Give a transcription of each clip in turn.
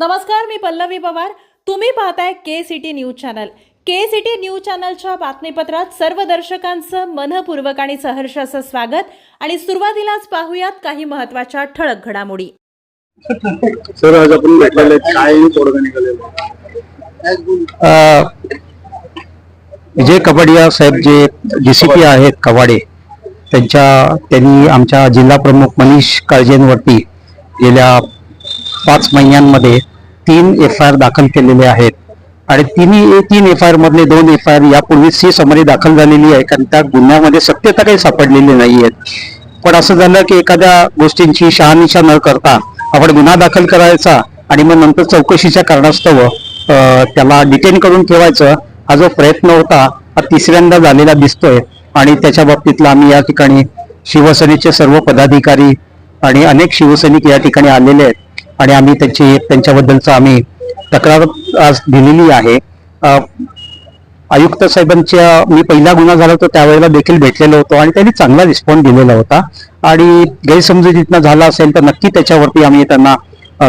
नमस्कार मी पल्लवी पवार. तुम्ही पाहताय K city news channel K city news चॅनलच्या बातमीपत्रात सर्व दर्शकांचं मनपूर्वक आणि सहर्ष असं स्वागत. आणि सुरुवातीलाच पाहूयात काही महत्त्वाच्या ठळक घडामोडी. सर आज आपण भेटलेले. काय तोडगा निघालेला अ, विजय कबाडिया साहेब जे डीसीपी आहेत कवाडे त्यांच्या त्यांनी आमच्या जिल्हा प्रमुख मनीष काळजेंवरती गेल्या पाच महिन्यांमध्ये तीन एफ आय आर दाखल केलेले आहेत. आणि तिन्ही तीन एफ आय आर मधले दोन एफ आय आर यापूर्वी सी समरी दाखल झालेली आहे. कारण त्या गुन्ह्यामध्ये सत्यता काही सापडलेली नाही आहेत पण असं झालं की एखाद्या गोष्टींची शहानिशा न करता आपण गुन्हा दाखल करायचा आणि मग नंतर चौकशीच्या कारणास्तव त्याला डिटेन करून ठेवायचं हा जो प्रयत्न होता हा तिसऱ्यांदा झालेला दिसतोय. आणि त्याच्या बाबतीतला आम्ही या ठिकाणी शिवसेनेचे सर्व पदाधिकारी आणि अनेक शिवसैनिक या ठिकाणी आलेले आहेत. आणि आम्ही त्यांची त्यांच्याबद्दलचं आम्ही तक्रार आज दिलेली आहे. आयुक्त साहेबांच्या मी पहिला गुन्हा झाला होता त्यावेळेला देखील भेटलेलो होतो आणि त्यांनी चांगला रिस्पॉन्स दिलेला होता. आणि गैरसमजुतीतनं झाला असेल तर नक्की त्याच्यावरती आम्ही त्यांना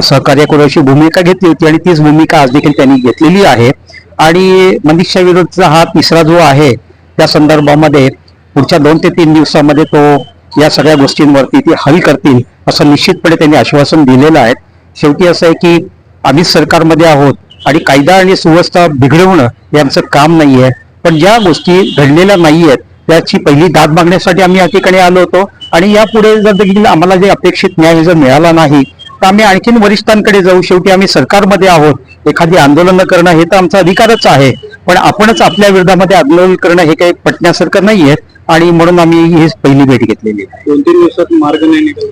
सहकार्य करू अशी भूमिका घेतली होती आणि तीच भूमिका आज देखील त्यांनी घेतलेली आहे. आणि मनीषा विरुद्धचा हा तिसरा जो आहे त्या संदर्भामध्ये पुढच्या दोन ते तीन दिवसामध्ये तो या सगळ्या गोष्टींवरती ती हल करतील असं निश्चितपणे त्यांनी आश्वासन दिलेलं आहे. शेवटी असं आहे की आम्ही सरकारमध्ये आहोत आणि कायदा आणि सुव्यवस्था बिघडवणं हे आमचं काम नाहीये पण ज्या गोष्टी घडलेल्या नाहीयेत त्याची पहिली दाद मागण्यासाठी आम्ही या ठिकाणी आलो होतो. आणि यापुढे जर देखील आम्हाला जे अपेक्षित न्याय जर मिळाला नाही तर आम्ही आणखीन वरिष्ठांकडे जाऊ. शेवटी आम्ही सरकारमध्ये आहोत. एखादी आंदोलनं करणं हे तर आमचा अधिकारच आहे. पण आपणच आपल्या विरोधामध्ये आंदोलन करणं हे काही पटण्यासारखं नाहीये आणि म्हणून आम्ही ही पहिली भेट घेतलेली आहे. दोन तीन दिवसात मार्ग नाही निघाला.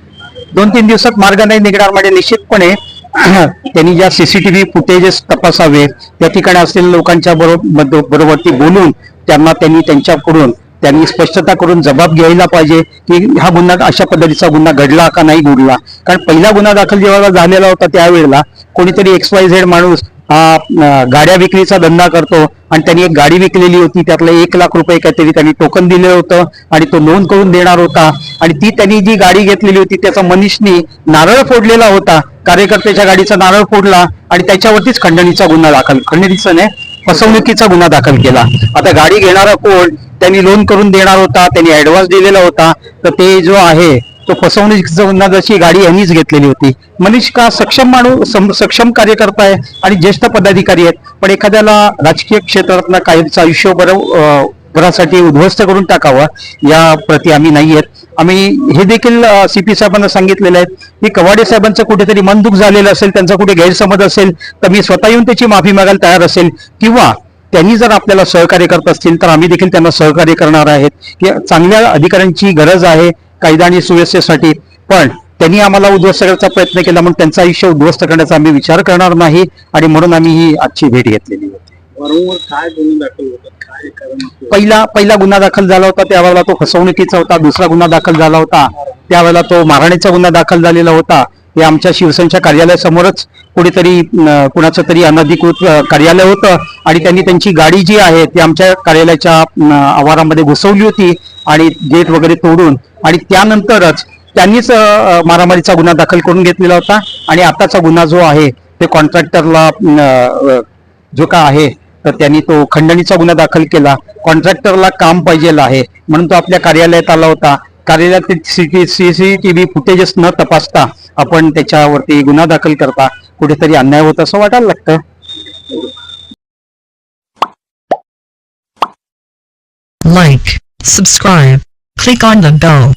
दोन तीन दिवसात मार्ग नाही निघणार म्हणजे निश्चितपणे त्यांनी ज्या सीसीटीव्ही फुटेजेस तपासावे त्या ठिकाणी असलेल्या लोकांच्या बरोबर बरोबरती बोलून त्यांना त्यांनी त्यांच्याकडून त्यांनी स्पष्टता करून जबाब घ्यायला पाहिजे की हा गुन्हा अशा पद्धतीचा गुन्हा घडला का नाही घडला. कारण पहिला गुन्हा दाखल जेव्हा झालेला होता त्यावेळेला कोणीतरी एक्स वाय झेड माणूस हा गाड्या विक्रीचा धंदा करतो आणि त्यांनी एक गाडी विकलेली होती त्यातलं एक लाख रुपये काहीतरी त्यांनी टोकन दिलं होतं आणि तो नोंद करून देणार होता. आणि ती त्यांनी जी गाडी घेतलेली होती त्याचा मनीषनी नारळ फोडलेला होता. कार्यकर्त्याच्या गाडीचा नारळ फोडला आणि त्याच्यावरतीच खंडणीचा गुन्हा दाखल खंडणीचा फसवणुकीचा गुन्हा दाखल केला. आता गाडी घेणारा कोण त्यांनी लोन करून देणार होता त्यांनी ऍडव्हान्स दिलेला होता. तर ते जो आहे तो फसवणूक गुन्हा जशी गाडी यांनीच घेतलेली होती. मनीष का सक्षम माणूस सम- सक्षम कार्यकर्ता आहे आणि ज्येष्ठ पदाधिकारी आहेत? पण एखाद्याला राजकीय क्षेत्रातला कायमचं आयुष्य बरं घरासाठी उद्ध्वस्त करून टाकावं या प्रती आम्ही नाही आहेत. आम्ही हे देखील सीपी साहेबांना सांगितलेलं आहे की कवाडे साहेबांचं कुठेतरी मनदुख झालेलं असेल त्यांचा कुठे गैरसमज असेल तर मी स्वतः येऊन त्याची माफी मागायला तयार असेल किंवा त्यांनी जर आपल्याला सहकार्य करत असतील तर आम्ही देखील त्यांना सहकार्य करणार आहेत. की चांगल्या अधिकाऱ्यांची गरज आहे. कायदा आणि सुव्यवस्थेसाठी. पण त्यांनी आम्हाला उद्ध्वस्त करण्याचा प्रयत्न केला म्हणून त्यांचं आयुष्य उद्ध्वस्त करण्याचा आम्ही विचार करणार नाही आणि म्हणून आम्ही ही आजची भेट घेतलेली होती? पहिला पहिला गुन्हा दाखल झाला होता त्यावेळेला तो फसवणुकीचा होता. दुसरा गुन्हा दाखल झाला होता त्यावेळेला तो मारहाणीचा गुन्हा दाखल झालेला होता. हे आमच्या शिवसेनेच्या कार्यालयासमोरच कुठेतरी कुणाचं तरी अनधिकृत कार्यालय होतं आणि त्यांनी त्यांची गाडी जी आहे ती आमच्या कार्यालयाच्या आवारामध्ये घुसवली होती आणि गेट वगैरे तोडून आणि त्यानंतरच त्यांनीच मारामारीचा गुन्हा दाखल करून घेतलेला होता आणि आताचा गुन्हा जो आहे ते कॉन्ट्रॅक्टरला जो का आहे तर त्यांनी तो खंडणीचा गुन्हा दाखल केला. कॉन्ट्रॅक्टरला काम पाहिजे आहे म्हणून तो आपल्या कार्यालयात आला होता. कार्यालयातील सीसीटीव्ही फुटेजेस न तपासता आपण त्याच्यावरती गुन्हा दाखल करता कुठेतरी अन्याय होत असं वाटायला लागतं. Like subscribe click on the bell